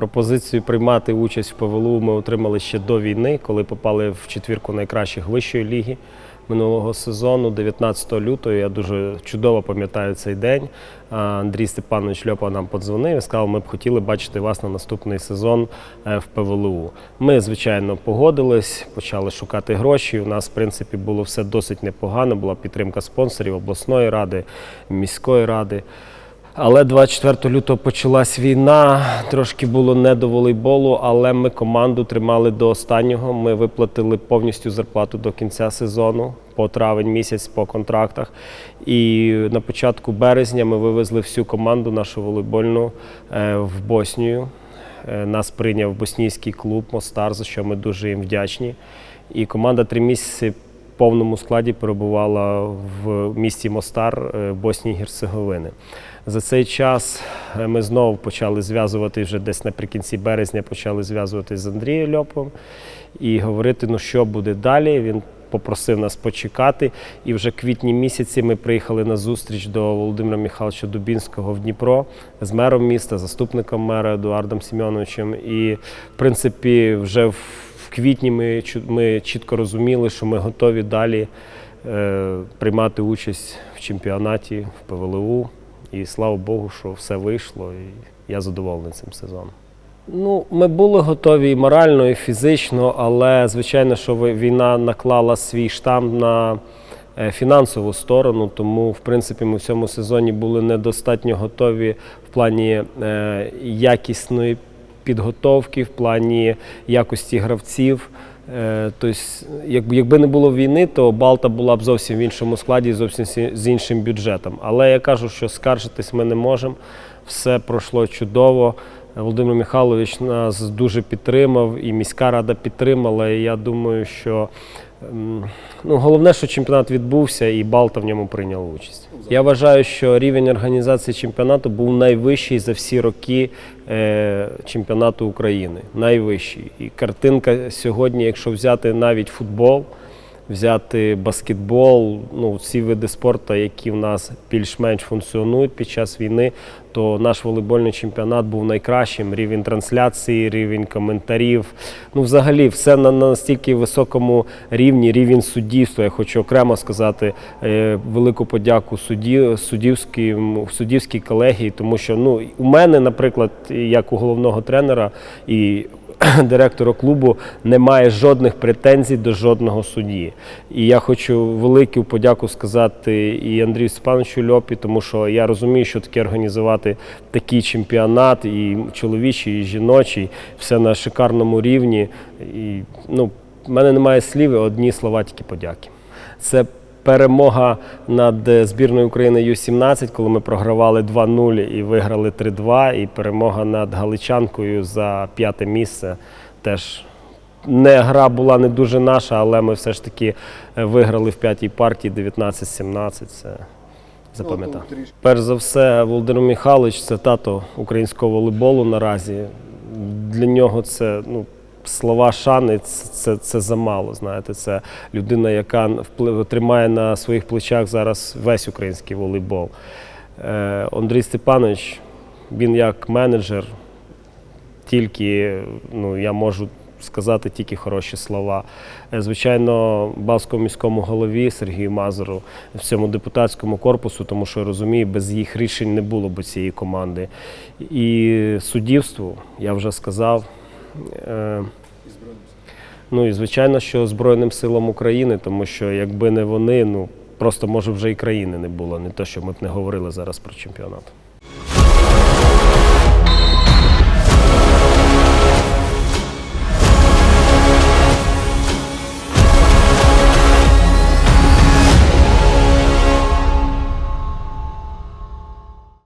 Пропозицію приймати участь в ПВЛУ ми отримали ще до війни, коли попали в четвірку найкращих вищої ліги минулого сезону, 19 лютого. Я дуже чудово пам'ятаю цей день. Андрій Степанович Льопа нам подзвонив і сказав, ми б хотіли бачити вас на наступний сезон е, в ПВЛУ. Ми, звичайно, погодились, почали шукати гроші. У нас, в принципі, було все досить непогано. Була підтримка спонсорів обласної ради, міської ради. Але 24 лютого почалась війна, трошки було не до волейболу, але ми команду тримали до останнього. Ми виплатили повністю зарплату до кінця сезону, по травень місяць по контрактах. І на початку березня ми вивезли всю команду нашу волейбольну е, в Боснію. Е, Нас прийняв боснійський клуб Мостар, за що ми дуже їм вдячні. І команда три місяці повному складі перебувала в місті Мостар е, Боснії Герцеговини. За цей час е, ми знову почали зв'язувати вже десь наприкінці березня, почали зв'язуватися з Андрієм Льопом і говорити, ну що буде далі. Він попросив нас почекати. І вже квітні місяці ми приїхали на зустріч до Володимира Михайловича Дубінського в Дніпро з мером міста, заступником мера Едуардом Семеновичем. І, в принципі, вже в в квітні ми, ми чітко розуміли, що ми готові далі е, приймати участь в чемпіонаті в ПВЛУ. І слава Богу, що все вийшло, і я задоволений цим сезоном. Ну, ми були готові і морально, і фізично, але звичайно, що війна наклала свій штамп на е, фінансову сторону, тому в принципі ми в цьому сезоні були недостатньо готові в плані е, якісної підготовки, в плані якості гравців. Тобто, якби, не було війни, то Балта була б зовсім в іншому складі, зовсім з іншим бюджетом. Але я кажу, що скаржитись ми не можемо. Все пройшло чудово. Володимир Михайлович нас дуже підтримав, і міська рада підтримала. І я думаю, що ну, головне, що чемпіонат відбувся, і Балта в ньому прийняла участь. Я вважаю, що рівень організації чемпіонату був найвищий за всі роки е, чемпіонату України. Найвищий. І картинка сьогодні, якщо взяти навіть футбол, взяти баскетбол, ну, всі види спорту, які в нас більш-менш функціонують під час війни, то наш волейбольний чемпіонат був найкращим. Рівень трансляції, рівень коментарів. Ну, взагалі, все на на настільки високому рівні, рівень суддівства. Я хочу окремо сказати е, велику подяку судді, суддівській, суддівській колегії, тому що ну, у мене, наприклад, як у головного тренера і директора клубу немає жодних претензій до жодного судді. І я хочу велику подяку сказати і Андрію Степановичу Льопі, тому що я розумію, що таке організувати такий чемпіонат, і чоловічий, і жіночий, все на шикарному рівні. І, ну, в мене немає слів, одні слова тільки подяки. Це перемога над е, збірною України Ю-17, коли ми програвали 2-0 і виграли 3-2. І перемога над Галичанкою за п'яте місце. Теж не гра була не дуже наша, але ми все ж таки е, виграли в п'ятій партії 19-17. Це запам'ятав. Перш за все, Володимир Михайлович це тато українського волейболу наразі. Для нього це ну, слова шани це, це, замало. Знаєте, це людина, яка вплив, тримає на своїх плечах зараз весь український волейбол. Е, Андрій Степанович, він як менеджер, тільки ну, я можу сказати тільки хороші слова. Е, Звичайно, Балському міському голові Сергію Мазуру, всьому депутатському корпусу, тому що я розумію, без їх рішень не було б цієї команди. І суддівству, я вже сказав. Е, Ну і звичайно, що Збройним силам України, тому що якби не вони, ну просто може вже і країни не було, не те, що ми б не говорили зараз про чемпіонат.